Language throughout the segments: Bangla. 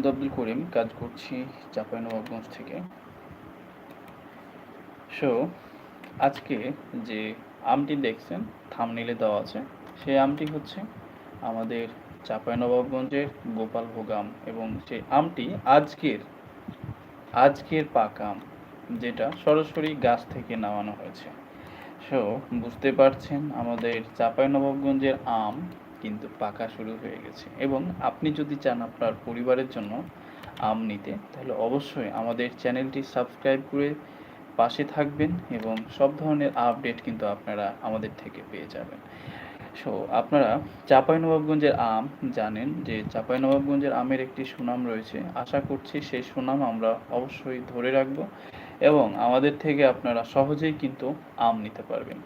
মোহাম্মদ আব্দুল করিম, কাজ করছি চাঁপাইনবাবগঞ্জ থেকে। সো আজকে যে আমটি দেখছেন থামনিলে দেওয়া আছে, সেই আমটি হচ্ছে আমাদের চাঁপাইনবাবগঞ্জের গোপালভোগ আম এবং সেই আমটি আজকের আজকের পাকা আম, যেটা সরাসরি গাছ থেকে নামানো হয়েছে। সো বুঝতে পারছেন, আমাদের চাঁপাইনবাবগঞ্জের আম কিন্তু পাকা শুরু হয়ে গেছে। এবং আপনি যদি চান আপনার পরিবারের জন্য আম নিতে, তাহলে অবশ্যই আমাদের চ্যানেলটি সাবস্ক্রাইব করে পাশে থাকবেন এবং সব ধরনের আপডেট কিন্তু আপনারা আমাদের থেকে পেয়ে যাবেন। সো আপনারা চাঁপাইনবাবগঞ্জের আম জানেন যে চাঁপাইনবাবগঞ্জের আমের একটি সুনাম রয়েছে। আশা করছি সেই সুনাম আমরা অবশ্যই ধরে রাখব এবং আমাদের থেকে আপনারা সহজেই কিন্তু আম নিতে পারবেন।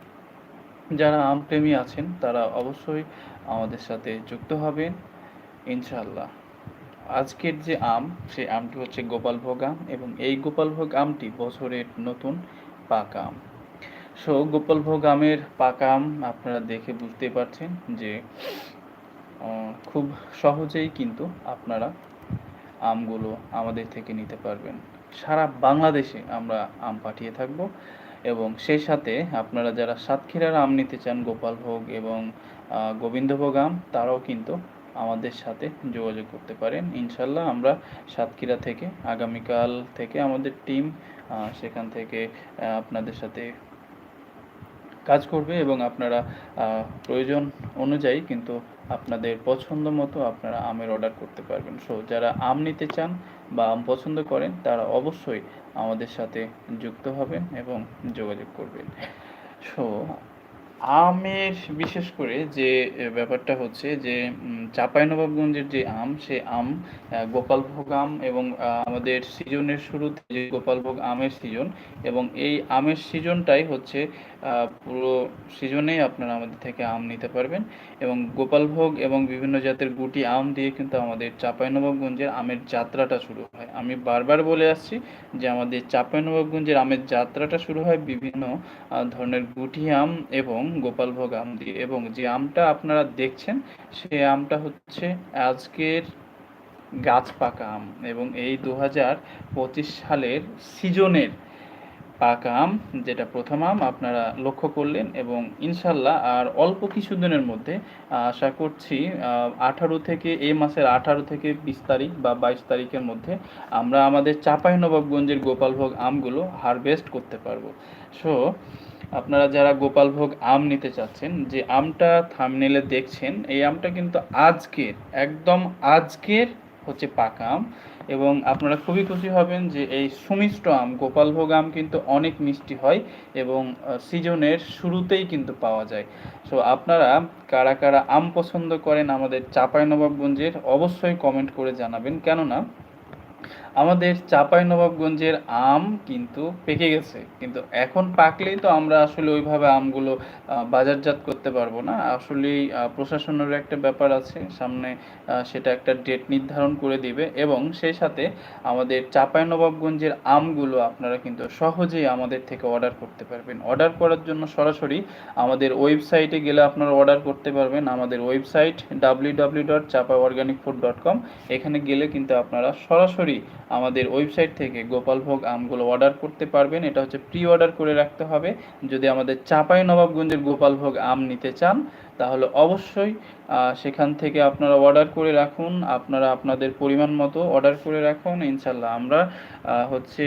যারা আম প্রেমী আছেন, তারা অবশ্যই আমাদের সাথে যুক্ত হবেন ইনশাল্লাহ আজকের যে আম, সেই আমটি হচ্ছে গোপালভোগ আম এবং এই গোপালভোগ আমটি বছরের নতুন পাকা আম। সো, গোপালভোগ আমের পাকা আম আপনারা দেখে বুঝতে পারছেন যে খুব সহজেই কিন্তু আপনারা আমগুলো আমাদের থেকে নিতে পারবেন। সারা বাংলাদেশে আমরা আম পাঠিয়ে থাকব। এবং সেই সাথে আপনারা যারা সাতক্ষীরার আম নিতে চান গোপালভোগ এবং গোবিন্দভোগ আম, তারাও কিন্তু আমাদের সাথে যোগাযোগ করতে পারেন। ইনশাল্লাহ আমরা সাতক্ষীরা থেকে, আগামীকাল থেকে আমাদের টিম সেখান থেকে আপনাদের সাথে কাজ করবে এবং আপনারা প্রয়োজন অনুযায়ী কিন্তু আপনাদের পছন্দ মতো আপনারা আমের অর্ডার করতে পারবেন। সো যারা আম নিতে চান বা আম পছন্দ করেন, তারা অবশ্যই আমাদের সাথে যুক্ত হবেন এবং যোগাযোগ করবেন। সো আমের, বিশেষ করে যে ব্যাপারটা হচ্ছে যে চাঁপাইনবাবগঞ্জের যে আম, সে আম গোপালভোগ আম এবং আমাদের সিজনের শুরুতে যে গোপালভোগ আমের সিজন এবং এই আমের সিজনটাই হচ্ছে পুরো সিজনেই আপনারা আমাদের থেকে আম নিতে পারবেন এবং গোপালভোগ এবং বিভিন্ন জাতের গুটি আম দিয়ে কিন্তু আমাদের চাঁপাইনবাবগঞ্জের আমের যাত্রাটা শুরু হয়। আমি বারবার বলে আসছি যে আমাদের চাঁপাইনবাবগঞ্জের আমের যাত্রাটা শুরু হয় বিভিন্ন ধরনের গুটি আম এবং গোপালভোগ আম দিয়ে এবং যে আমটা আপনারা দেখছেন সেই আমটা হচ্ছে আজকের গাছ পাকা আম এবং এই দু হাজার পঁচিশ সালের সিজনের পাকা আম, যেটা প্রথম আম, আপনারা লক্ষ্য করলেন এবং ইনশাল্লাহ আর অল্প কিছুদিনের মধ্যে আশা করছি আঠারো থেকে এই মাসের আঠারো থেকে বিশ তারিখ বা বাইশ তারিখের মধ্যে আমরা আমাদের চাঁপাইনবাবগঞ্জের গোপালভোগ আমগুলো হারভেস্ট করতে পারব। সো আপনারা যারা গোপালভোগ আম নিতে চাচ্ছেন, যে আমটা থামনেলে দেখছেন, এই আমটা কিন্তু আজকের, একদম আজকের হচ্ছে পাকা আম। এবং আপনারা খুবই খুশি হবেন যে এই সুমিষ্ট আম, গোপালভোগ আম কিন্তু অনেক মিষ্টি হয় এবং সিজনের শুরুতেই কিন্তু পাওয়া যায়। সো আপনারা কারা কারা আম পছন্দ করেন আমাদের চাঁপাইনবাবগঞ্জের অবশ্যই কমেন্ট করে জানাবেন। কেননা আমাদের চাপাই নবাবগঞ্জের আম কিন্তু পেকে গেছে। কিন্তু এখন পাকলেই তো আমরা আসলে ওইভাবে আমগুলো বাজারজাত করতে পারব না। আসলেই আহ, প্রশাসনের একটা ব্যাপার আছে। সামনে সেটা একটা ডেট নির্ধারণ করে দিবে এবং সেই সাথে আমাদের চাপাই নবাবগঞ্জের আমগুলো আপনারা কিন্তু সহজেই আমাদের থেকে অর্ডার করতে পারবেন। অর্ডার করার জন্য সরাসরি আমাদের ওয়েবসাইটে গেলে আপনারা অর্ডার করতে পারবেন। আমাদের website W W dot Chapa organic food dot com এখানে গেলে কিন্তু আপনারা সরাসরি আমাদের ওয়েবসাইট থেকে গোপালভোগ আমগুলো অর্ডার করতে পারবেন। এটা হচ্ছে প্রি অর্ডার করে রাখতে হবে। যদি আমাদের চাঁপাই নবাবগঞ্জের গোপালভোগ আম নিতে চান, তাহলে অবশ্যই সেখান থেকে আপনারা অর্ডার করে রাখুন। আপনারা আপনাদের পরিমাণ মতো অর্ডার করে রাখুন। ইনশাল্লাহ আমরা হচ্ছে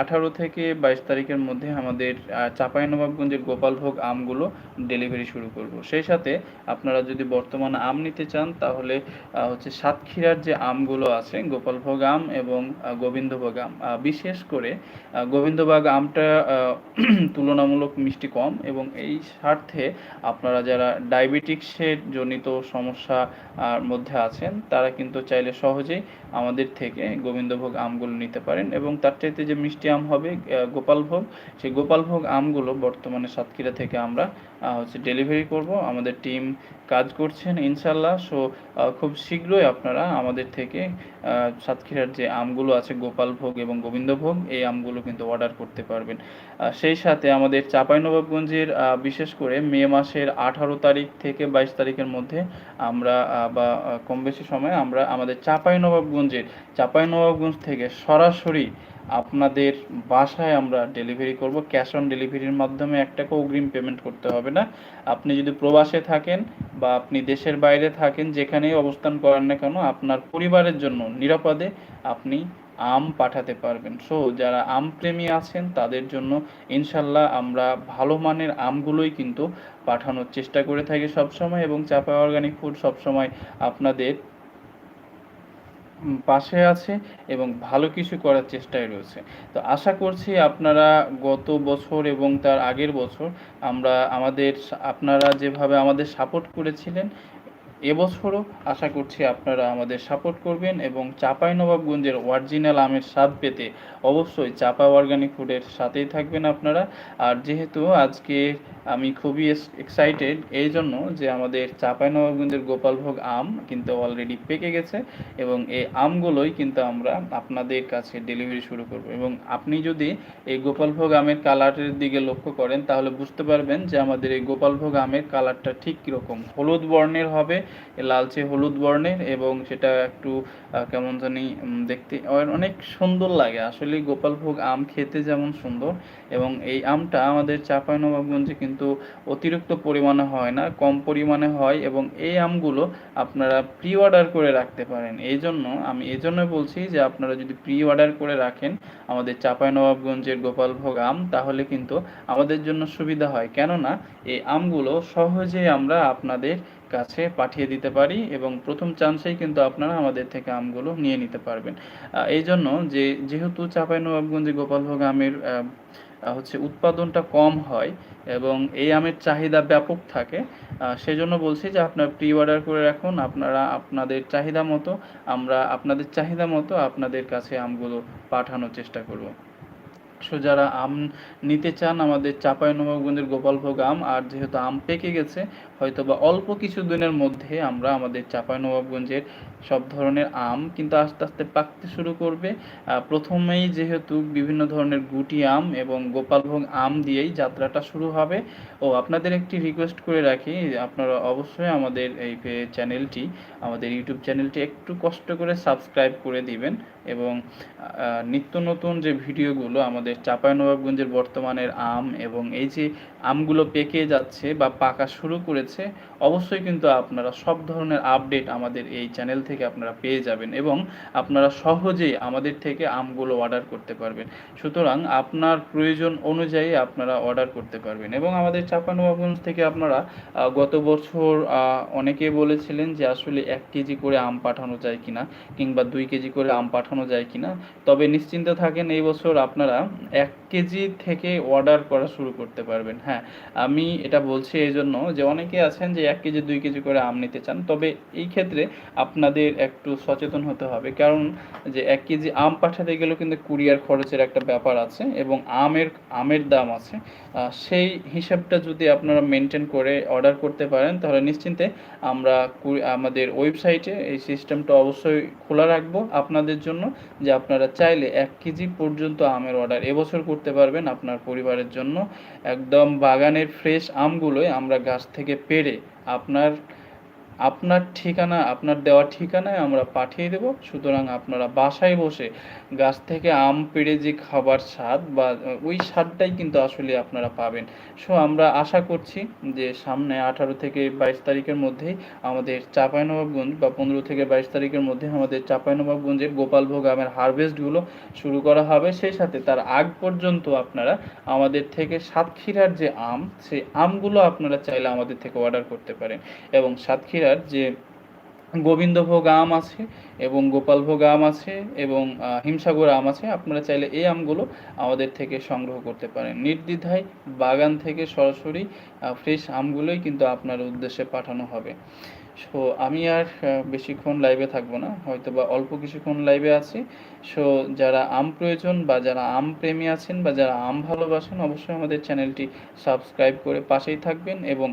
আঠারো থেকে বাইশ তারিখের মধ্যে আমাদের চাঁপাই নবাবগঞ্জের গোপালভোগ আমগুলো ডেলিভারি শুরু করব। সেই সাথে আপনারা যদি বর্তমানে আম নিতে চান, তাহলে হচ্ছে সাতক্ষীরার যে আমগুলো আছে, গোপালভোগ আম এবং গোবিন্দভোগ আম বিশেষ করে গোবিন্দভোগ আমটা তুলনামূলক মিষ্টি কম এবং এই স্বার্থে আপনারা যারা ডায়াবেটিক্সের জনিত সমস্যা আর মধ্যে আছেন, তারা কিন্তু চাইলে সহজেই আমাদের থেকে গোবিন্দভোগ আমগুলো নিতে পারেন এবং তার চাইতে যে মিষ্টি আম হবে গোপালভোগ, সেই গোপালভোগ আমগুলো বর্তমানে সাতক্ষীরা থেকে আমরা হচ্ছে ডেলিভারি করব। আমাদের টিম কাজ করছেন ইনশাল্লাহ সো খুব শীঘ্রই আপনারা আমাদের থেকে সাতক্ষীরার যে আমগুলো আছে, গোপালভোগ এবং গোবিন্দভোগ, এই আমগুলো কিন্তু অর্ডার করতে পারবেন। সেই সাথে আমাদের চাঁপাইনবাবগঞ্জের বিশেষ করে মে মাসের আঠারো তারিখ থেকে বাইশ তারিখের মধ্যে আমরা বা কম বেশি সময় আমরা আমাদের চাপাই নবাবগঞ্জের চাপাই নবাবগঞ্জ থেকে সরাসরি আপনাদের বাসায় আমরা ডেলিভারি করব। ক্যাশ অন ডেলিভারির মাধ্যমে এক টাকা অগ্রিম পেমেন্ট করতে হবে না। আপনি যদি প্রবাসে থাকেন বা আপনি দেশের বাইরে থাকেন, যেখানেই অবস্থান করেন না কেন, আপনার পরিবারের জন্য নিরাপদে আপনি আম পাঠাতে পারবেন। সো যারা আম প্রেমী আছেন, তাদের জন্য ইনশাল্লাহ আমরা ভালো মানের আমগুলোই কিন্তু পাঠানোর চেষ্টা করে থাকি সবসময় এবং চাপা অর্গানিক ফুড সবসময় আপনাদের পাশে আছে এবং ভালো কিছু করার চেষ্টায় রয়েছে। তো আশা করছি আপনারা গত বছর এবং তার আগের বছর আমরা আমাদের আপনারা যেভাবে আমাদের সাপোর্ট করেছিলেন এবছরও আশা করছি আপনারা আমাদের সাপোর্ট করবেন এবং চাপাই নবাবগঞ্জের অরিজিনাল আমের স্বাদ পেতে অবশ্যই চাপা অর্গানিক ফুডের সাথেই থাকবেন আপনারা। আর যেহেতু আজকে আমি খুবই এক্সাইটেড এই জন্য যে আমাদের চাপাই নবাবগঞ্জের গোপালভোগ আম কিন্তু অলরেডি পেকে গেছে এবং এই আমগুলোই কিন্তু আমরা আপনাদের কাছে ডেলিভারি শুরু করব। এবং আপনি যদি এই গোপালভোগ আমের কালারের দিকে লক্ষ্য করেন, তাহলে বুঝতে পারবেন যে আমাদের এই গোপালভোগ আমের কালারটা ঠিক কীরকম। হলুদ বর্ণের হবে লালচে হলুদ বর্ণের এবং সেটা একটু কেমন জানি দেখতে অনেক সুন্দর লাগে। আসলে গোপালভোগ আম খেতে যেমন সুন্দর এবং এই আমটা আমাদের চাঁপাইনবাবগঞ্জে কিন্তু অতিরিক্ত পরিমাণে হয় না, কম পরিমাণে হয় এবং এই আমগুলো আপনারা প্রি অর্ডার করে রাখতে পারেন। এই জন্য আমি এই জন্য বলছি যে আপনারা যদি প্রি অর্ডার করে রাখেন আমাদের চাঁপাইনবাবগঞ্জের গোপালভোগ আম, তাহলে কিন্তু আমাদের জন্য সুবিধা হয়। কেননা এই আমগুলো সহজেই আমরা আপনাদের কাছে পাঠিয়ে দিতে পারি এবং প্রথম চান্সেই কিন্তু আপনারা আমাদের থেকে আমগুলো নিয়ে নিতে পারবেন। এই জন্য যে, যেহেতু চাঁপাইনবাবগঞ্জে গোপালভোগ আমের হচ্ছে উৎপাদনটা কম হয় এবং এই আমের চাহিদা ব্যাপক থাকে। সেজন্য বলছি যে আপনার প্রি অর্ডার করে রাখুন। আপনারা আপনাদের চাহিদা মতো, আমরা আপনাদের চাহিদা মতো আপনাদের কাছে আমগুলো পাঠানোর চেষ্টা করব। সো, যারা আম নিতে চান, আমাদের চাপাই নবাবগঞ্জের গোপালভোগ আম, আর যেহেতু আম পেকে গেছে হয়তো বা অল্প কিছু দিনের মধ্যে আমরা আমাদের চাঁপাইনবাবগঞ্জের সব ধরনের আম কিন্তু আস্তে আস্তে পাকতে শুরু করবে। প্রথমেই যেহেতু বিভিন্ন ধরনের গুটি আম এবং গোপালভোগ আম দিয়েই যাত্রাটা শুরু হবে। ও, আপনাদের একটি রিকোয়েস্ট করে রাখি, আপনারা অবশ্যই আমাদের এই চ্যানেলটি আমাদের ইউটিউব চ্যানেলটি একটু কষ্ট করে সাবস্ক্রাইব করে দিবেন এবং নিত্য নতুন যে ভিডিওগুলো আমাদের চাঁপাইনবাবগঞ্জের বর্তমানের আম এবং এই যে আমগুলো পেকে যাচ্ছে বা পাকা শুরু করেছে অবশ্যই কিন্তু আপনারা সব ধরনের আপডেট আমাদের এই চ্যানেল থেকে আপনারা পেয়ে যাবেন এবং আপনারা সহজেই আমাদের থেকে আমগুলো অর্ডার করতে পারবেন। সুতরাং আপনার প্রয়োজন অনুযায়ী আপনারা অর্ডার করতে পারবেন এবং আমাদের চাঁপাইনবাবগঞ্জ থেকে আপনারা গত বছর অনেকে বলেছিলেন যে আসলে এক কেজি করে আম পাঠানো যায় কিনা কিংবা দুই কেজি করে আম পাঠানো যায় কিনা। তবে নিশ্চিন্ত থাকেন এই বছর আপনারা এক কেজি থেকে অর্ডার করা শুরু করতে পারবেন। হ্যাঁ আমি এটা বলছি এই জন্য যে অনেকে আছেন যে এক কেজি, দুই কেজি করে আম নিতে চান। তবে এই ক্ষেত্রে আপনাদের একটু সচেতন হতে হবে। কারণ যে এক কেজি আম পাঠাতে গেলেও কিন্তু কুরিয়ার খরচের একটা ব্যাপার আছে এবং আমের আমের দাম আছে। সেই হিসাবটা যদি আপনারা মেনটেন করে অর্ডার করতে পারেন, তাহলে নিশ্চিন্তে আমরা আমাদের ওয়েবসাইটে এই সিস্টেমটা অবশ্যই খোলা রাখব আপনাদের জন্য, যে আপনারা চাইলে এক কেজি পর্যন্ত আমের অর্ডার এবছর করতে পারবেন আপনার পরিবারের জন্য। একদম বাগানের ফ্রেশ আমগুলোই আমরা গাছ থেকে পেড়ে আপনার আপনার ঠিকানা, আপনার দেওয়া ঠিকানায় আমরা পাঠিয়ে দেব। সুতরাং আপনারা বাসায় বসে গাছ থেকে আম পেড়ে যে খাবার স্বাদ বা ওই স্বাদটাই কিন্তু আসলে আপনারা পাবেন। সো আমরা আশা করছি যে সামনে আঠারো থেকে বাইশ তারিখের মধ্যেই আমাদের চাঁপাইনবাবগঞ্জ বা পনেরো থেকে বাইশ তারিখের মধ্যে আমাদের চাঁপাইনবাবগঞ্জের গোপালভোগ আমের হারভেস্টগুলো শুরু করা হবে। সেই সাথে তার আগ পর্যন্ত আপনারা আমাদের থেকে সাতক্ষীরার যে আম, সেই আমগুলো আপনারা চাইলে আমাদের থেকে অর্ডার করতে পারেন। এবং সাতক্ষীরার যে গোবিন্দভোগ আম আছে এবং গোপালভোগ আম আছে এবং হিমসাগর আম আছে, আপনারা চাইলে এই আমগুলো আমাদের থেকে সংগ্রহ করতে পারেন। নির্দ্বিধায় বাগান থেকে সরাসরি ফ্রেশ আমগুলোই কিন্তু আপনার উদ্দেশ্যে পাঠানো হবে। সো, আমি আর বেশিক্ষণ লাইভে থাকব না হয়তো বা অল্প কিছুক্ষণ লাইভে আছি। সো, যারা আম প্রয়োজন বা যারা আম প্রেমী আছেন বা যারা আম ভালোবাসেন, অবশ্যই আমাদের চ্যানেলটি সাবস্ক্রাইব করে পাশেই থাকবেন এবং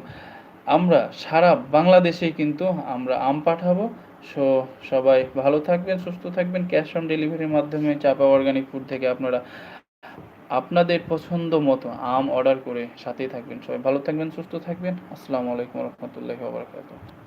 আমরা সারা বাংলাদেশে কিন্তু আমরা আম পাঠাবো। সো সবাই ভালো থাকবেন, সুস্থ থাকবেন। ক্যাশ অন ডেলিভারির মাধ্যমে চাপা অর্গানিক ফুড থেকে আপনারা আপনাদের পছন্দ মতো আম অর্ডার করে সাথেই থাকবেন। সবাই ভালো থাকবেন, সুস্থ থাকবেন। আসসালামু আলাইকুম রহমতুল্লাহি বারাকাতুহু।